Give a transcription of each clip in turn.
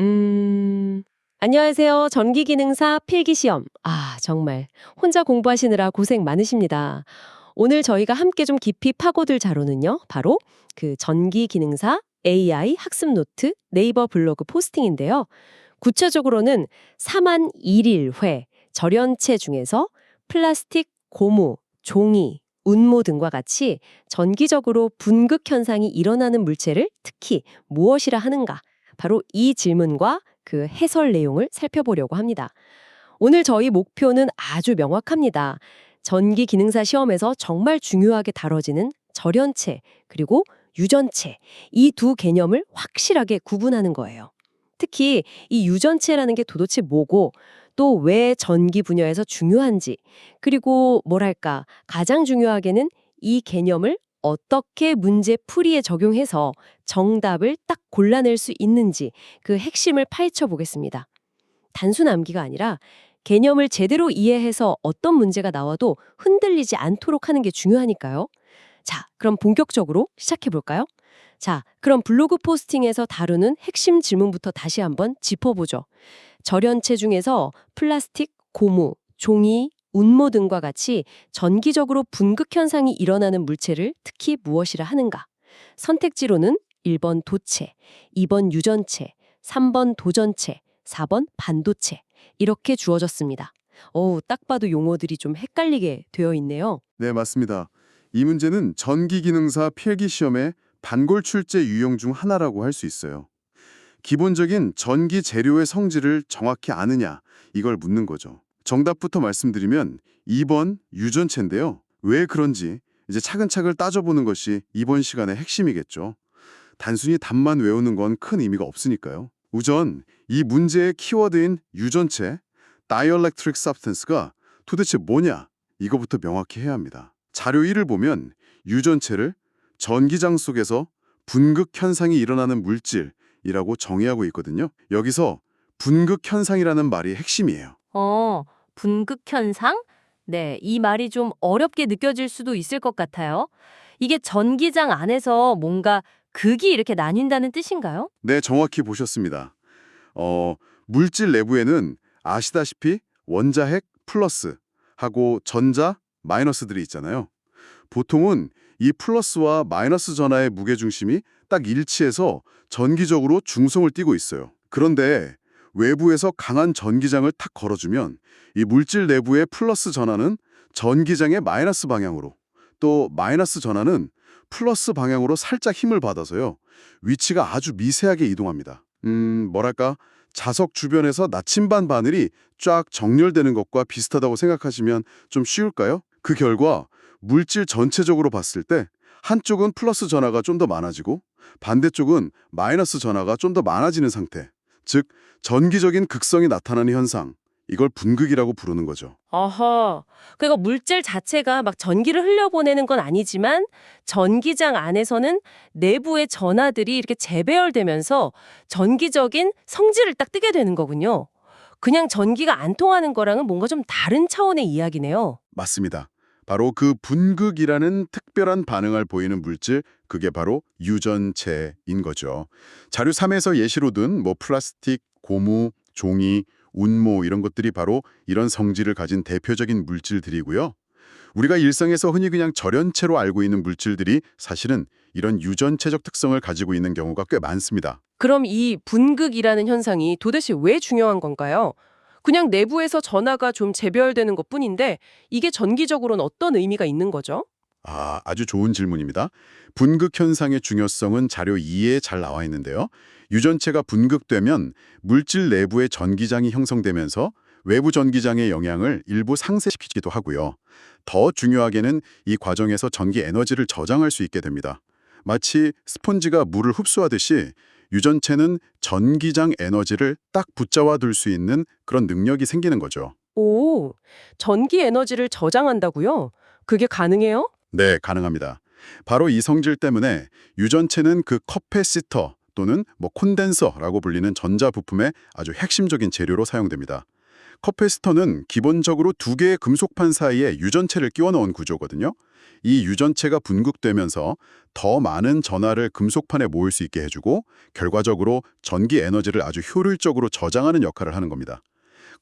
음, 안녕하세요. 전기기능사 필기시험. 아, 정말. 혼자 공부하시느라 고생 많으십니다. 오늘 저희가 함께 좀 깊이 파고들 자료는요. 바로 그 전기기능사 AI 학습 노트 네이버 블로그 포스팅인데요. 구체적으로는 4만 1일회 절연체 중에서 플라스틱, 고무, 종이, 운모 등과 같이 전기적으로 분극 현상이 일어나는 물체를 특히 무엇이라 하는가? 바로 이 질문과 그 해설 내용을 살펴보려고 합니다. 오늘 저희 목표는 아주 명확합니다. 전기 기능사 시험에서 정말 중요하게 다뤄지는 절연체 그리고 유전체 이 두 개념을 확실하게 구분하는 거예요. 특히 이 유전체라는 게 도대체 뭐고 또 왜 전기 분야에서 중요한지 그리고 뭐랄까 가장 중요하게는 이 개념을 어떻게 문제 풀이에 적용해서 정답을 딱 골라낼 수 있는지 그 핵심을 파헤쳐 보겠습니다. 단순 암기가 아니라 개념을 제대로 이해해서 어떤 문제가 나와도 흔들리지 않도록 하는 게 중요하니까요. 자, 그럼 본격적으로 시작해 볼까요? 자, 그럼 블로그 포스팅에서 다루는 핵심 질문부터 다시 한번 짚어보죠. 절연체 중에서 플라스틱, 고무, 종이, 운모 등과 같이 전기적으로 분극 현상이 일어나는 물체를 특히 무엇이라 하는가? 선택지로는 1번 도체, 2번 유전체, 3번 도전체, 4번 반도체 이렇게 주어졌습니다. 어우, 딱 봐도 용어들이 좀 헷갈리게 되어 있네요. 네, 맞습니다. 이 문제는 전기기능사 필기 시험의 반골 출제 유형 중 하나라고 할 수 있어요. 기본적인 전기 재료의 성질을 정확히 아느냐 이걸 묻는 거죠. 정답부터 말씀드리면 2번 유전체인데요. 왜 그런지 이제 차근차근 따져보는 것이 이번 시간의 핵심이겠죠. 단순히 답만 외우는 건 큰 의미가 없으니까요. 우선 이 문제의 키워드인 유전체, dielectric substance가 도대체 뭐냐 이거부터 명확히 해야 합니다. 자료 1을 보면 유전체를 전기장 속에서 분극 현상이 일어나는 물질이라고 정의하고 있거든요. 여기서 분극 현상이라는 말이 핵심이에요. 어, 분극 현상? 네, 이 말이 좀 어렵게 느껴질 수도 있을 것 같아요. 이게 전기장 안에서 뭔가 극이 이렇게 나뉜다는 뜻인가요? 네, 정확히 보셨습니다. 어, 물질 내부에는 아시다시피 원자핵 플러스 하고 전자 마이너스들이 있잖아요. 보통은 이 플러스와 마이너스 전하의 무게중심이 딱 일치해서 전기적으로 중성을 띠고 있어요. 그런데 외부에서 강한 전기장을 탁 걸어주면 이 물질 내부의 플러스 전하는 전기장의 마이너스 방향으로 또 마이너스 전하는 플러스 방향으로 살짝 힘을 받아서요. 위치가 아주 미세하게 이동합니다. 음, 뭐랄까 자석 주변에서 나침반 바늘이 쫙 정렬되는 것과 비슷하다고 생각하시면 좀 쉬울까요? 그 결과 물질 전체적으로 봤을 때 한쪽은 플러스 전하가 좀 더 많아지고 반대쪽은 마이너스 전하가 좀 더 많아지는 상태. 즉 전기적인 극성이 나타나는 현상. 이걸 분극이라고 부르는 거죠. 어허. 그러니까 물질 자체가 막 전기를 흘려보내는 건 아니지만 전기장 안에서는 내부의 전하들이 이렇게 재배열되면서 전기적인 성질을 딱 띠게 되는 거군요. 그냥 전기가 안 통하는 거랑은 뭔가 좀 다른 차원의 이야기네요. 맞습니다. 바로 그 분극이라는 특별한 반응을 보이는 물질, 그게 바로 유전체인 거죠. 자료 3에서 예시로 든 뭐 플라스틱, 고무, 종이, 운모 이런 것들이 바로 이런 성질을 가진 대표적인 물질들이고요. 우리가 일상에서 흔히 그냥 절연체로 알고 있는 물질들이 사실은 이런 유전체적 특성을 가지고 있는 경우가 꽤 많습니다. 그럼 이 분극이라는 현상이 도대체 왜 중요한 건가요? 그냥 내부에서 전하가 좀 재배열되는 것 뿐인데 이게 전기적으로는 어떤 의미가 있는 거죠? 아, 아주 좋은 질문입니다. 분극 현상의 중요성은 자료 2에 잘 나와 있는데요. 유전체가 분극되면 물질 내부에 전기장이 형성되면서 외부 전기장의 영향을 일부 상쇄시키기도 하고요. 더 중요하게는 이 과정에서 전기 에너지를 저장할 수 있게 됩니다. 마치 스폰지가 물을 흡수하듯이 유전체는 전기장 에너지를 딱 붙잡아 둘 수 있는 그런 능력이 생기는 거죠. 오, 전기 에너지를 저장한다고요? 그게 가능해요? 네, 가능합니다. 바로 이 성질 때문에 유전체는 그 커패시터 또는 뭐 콘덴서라고 불리는 전자 부품의 아주 핵심적인 재료로 사용됩니다. 커패시터는 기본적으로 두 개의 금속판 사이에 유전체를 끼워 넣은 구조거든요. 이 유전체가 분극되면서 더 많은 전하를 금속판에 모을 수 있게 해주고 결과적으로 전기 에너지를 아주 효율적으로 저장하는 역할을 하는 겁니다.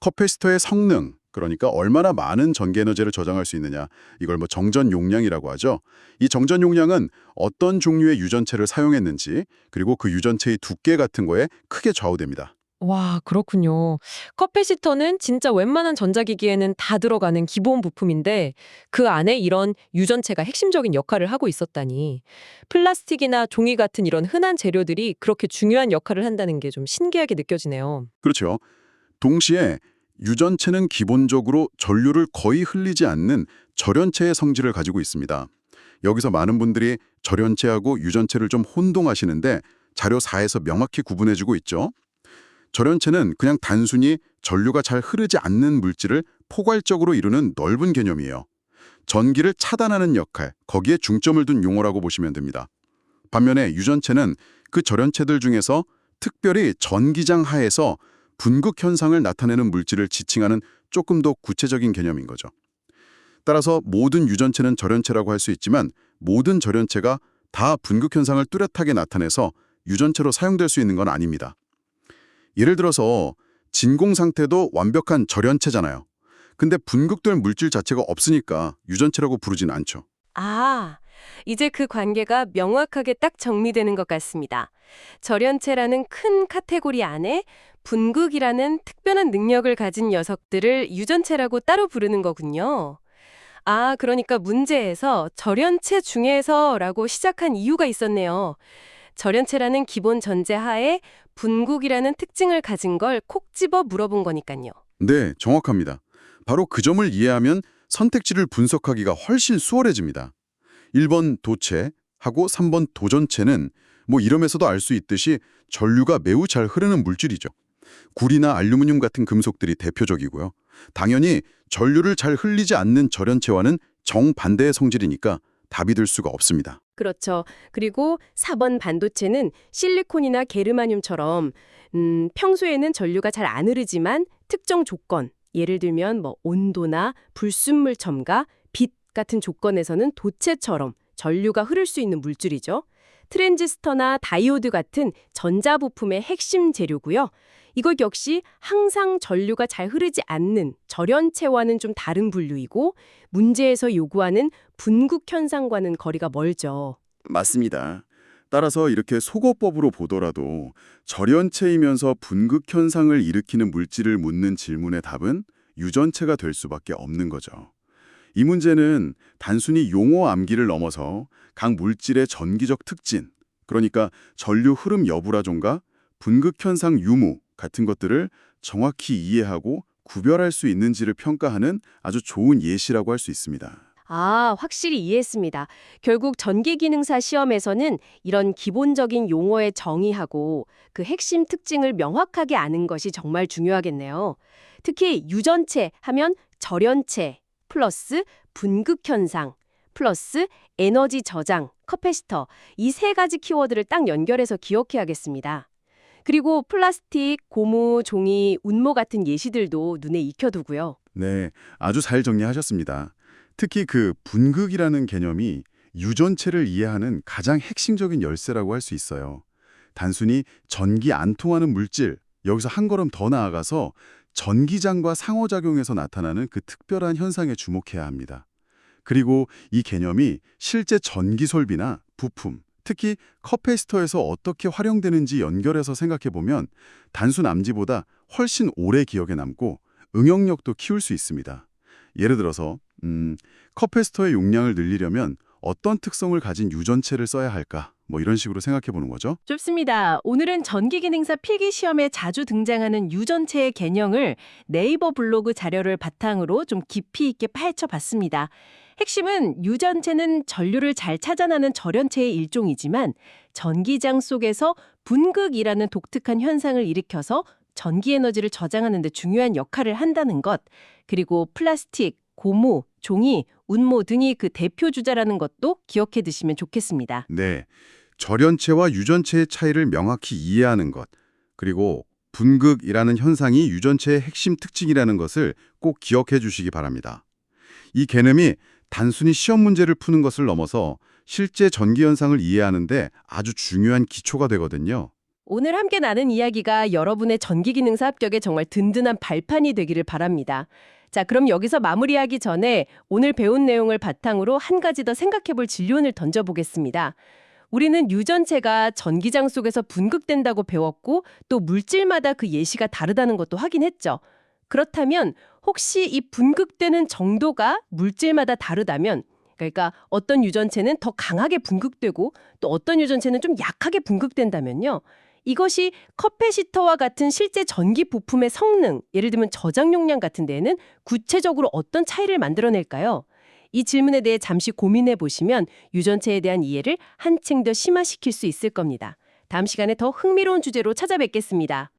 커패시터의 성능, 그러니까 얼마나 많은 전기 에너지를 저장할 수 있느냐, 이걸 뭐 정전 용량이라고 하죠. 이 정전 용량은 어떤 종류의 유전체를 사용했는지, 그리고 그 유전체의 두께 같은 거에 크게 좌우됩니다. 와, 그렇군요. 커패시터는 진짜 웬만한 전자기기에는 다 들어가는 기본 부품인데 그 안에 이런 유전체가 핵심적인 역할을 하고 있었다니. 플라스틱이나 종이 같은 이런 흔한 재료들이 그렇게 중요한 역할을 한다는 게 좀 신기하게 느껴지네요. 그렇죠. 동시에 유전체는 기본적으로 전류를 거의 흘리지 않는 절연체의 성질을 가지고 있습니다. 여기서 많은 분들이 절연체하고 유전체를 좀 혼동하시는데 자료 4에서 명확히 구분해주고 있죠. 절연체는 그냥 단순히 전류가 잘 흐르지 않는 물질을 포괄적으로 이루는 넓은 개념이에요. 전기를 차단하는 역할, 거기에 중점을 둔 용어라고 보시면 됩니다. 반면에 유전체는 그 절연체들 중에서 특별히 전기장 하에서 분극 현상을 나타내는 물질을 지칭하는 조금 더 구체적인 개념인 거죠. 따라서 모든 유전체는 절연체라고 할 수 있지만 모든 절연체가 다 분극 현상을 뚜렷하게 나타내서 유전체로 사용될 수 있는 건 아닙니다. 예를 들어서 진공 상태도 완벽한 절연체잖아요. 근데 분극될 물질 자체가 없으니까 유전체라고 부르진 않죠. 아, 이제 그 관계가 명확하게 딱 정리되는 것 같습니다. 절연체라는 큰 카테고리 안에 분극이라는 특별한 능력을 가진 녀석들을 유전체라고 따로 부르는 거군요. 아, 그러니까 문제에서 절연체 중에서라고 시작한 이유가 있었네요. 절연체라는 기본 전제 하에 분극이라는 특징을 가진 걸 콕 집어 물어본 거니까요. 네, 정확합니다. 바로 그 점을 이해하면 선택지를 분석하기가 훨씬 수월해집니다. 1번 도체 하고 3번 도전체는 뭐 이름에서도 알 수 있듯이 전류가 매우 잘 흐르는 물질이죠. 구리나 알루미늄 같은 금속들이 대표적이고요. 당연히 전류를 잘 흘리지 않는 절연체와는 정반대의 성질이니까 답이 될 수가 없습니다. 그렇죠. 그리고 4번 반도체는 실리콘이나 게르마늄처럼 음, 평소에는 전류가 잘 안 흐르지만 특정 조건, 예를 들면 뭐 온도나 불순물 첨가, 빛 같은 조건에서는 도체처럼 전류가 흐를 수 있는 물질이죠. 트랜지스터나 다이오드 같은 전자 부품의 핵심 재료고요. 이것 역시 항상 전류가 잘 흐르지 않는 절연체와는 좀 다른 분류이고 문제에서 요구하는 분극 현상과는 거리가 멀죠. 맞습니다. 따라서 이렇게 속어법으로 보더라도 절연체이면서 분극 현상을 일으키는 물질을 묻는 질문의 답은 유전체가 될 수밖에 없는 거죠. 이 문제는 단순히 용어 암기를 넘어서 각 물질의 전기적 특징, 그러니까 전류 흐름 여부라던가 분극 현상 유무 같은 것들을 정확히 이해하고 구별할 수 있는지를 평가하는 아주 좋은 예시라고 할 수 있습니다. 아, 확실히 이해했습니다. 결국 전기기능사 시험에서는 이런 기본적인 용어의 정의하고 그 핵심 특징을 명확하게 아는 것이 정말 중요하겠네요. 특히 유전체 하면 절연체 플러스 분극현상 플러스 에너지 저장, 커패시터 이 세 가지 키워드를 딱 연결해서 기억해야겠습니다. 그리고 플라스틱, 고무, 종이, 운모 같은 예시들도 눈에 익혀두고요. 네, 아주 잘 정리하셨습니다. 특히 그 분극이라는 개념이 유전체를 이해하는 가장 핵심적인 열쇠라고 할 수 있어요. 단순히 전기 안 통하는 물질, 여기서 한 걸음 더 나아가서 전기장과 상호작용에서 나타나는 그 특별한 현상에 주목해야 합니다. 그리고 이 개념이 실제 전기 설비나 부품, 특히 커패시터에서 어떻게 활용되는지 연결해서 생각해보면 단순 암지보다 훨씬 오래 기억에 남고 응용력도 키울 수 있습니다. 예를 들어서 음, 커패시터의 용량을 늘리려면 어떤 특성을 가진 유전체를 써야 할까? 뭐 이런 식으로 생각해 보는 거죠. 좋습니다. 오늘은 전기기능사 필기 시험에 자주 등장하는 유전체의 개념을 네이버 블로그 자료를 바탕으로 좀 깊이 있게 파헤쳐 봤습니다. 핵심은 유전체는 전류를 잘 차단하는 절연체의 일종이지만 전기장 속에서 분극이라는 독특한 현상을 일으켜서 전기 에너지를 저장하는 데 중요한 역할을 한다는 것, 그리고 플라스틱, 고무, 종이, 운모 등이 그 대표 주자라는 것도 기억해 두시면 좋겠습니다. 네. 절연체와 유전체의 차이를 명확히 이해하는 것, 그리고 분극이라는 현상이 유전체의 핵심 특징이라는 것을 꼭 기억해 주시기 바랍니다. 이 개념이 단순히 시험 문제를 푸는 것을 넘어서 실제 전기 현상을 이해하는데 아주 중요한 기초가 되거든요. 오늘 함께 나눈 이야기가 여러분의 전기기능사 합격에 정말 든든한 발판이 되기를 바랍니다. 자, 그럼 여기서 마무리하기 전에 오늘 배운 내용을 바탕으로 한 가지 더 생각해볼 진료를 던져보겠습니다. 우리는 유전체가 전기장 속에서 분극된다고 배웠고 또 물질마다 그 예시가 다르다는 것도 확인했죠. 그렇다면 혹시 이 분극되는 정도가 물질마다 다르다면 그러니까 어떤 유전체는 더 강하게 분극되고 또 어떤 유전체는 좀 약하게 분극된다면요. 이것이 커패시터와 같은 실제 전기 부품의 성능, 예를 들면 저장 용량 같은 데에는 구체적으로 어떤 차이를 만들어낼까요? 이 질문에 대해 잠시 고민해 보시면 유전체에 대한 이해를 한층 더 심화시킬 수 있을 겁니다. 다음 시간에 더 흥미로운 주제로 찾아뵙겠습니다.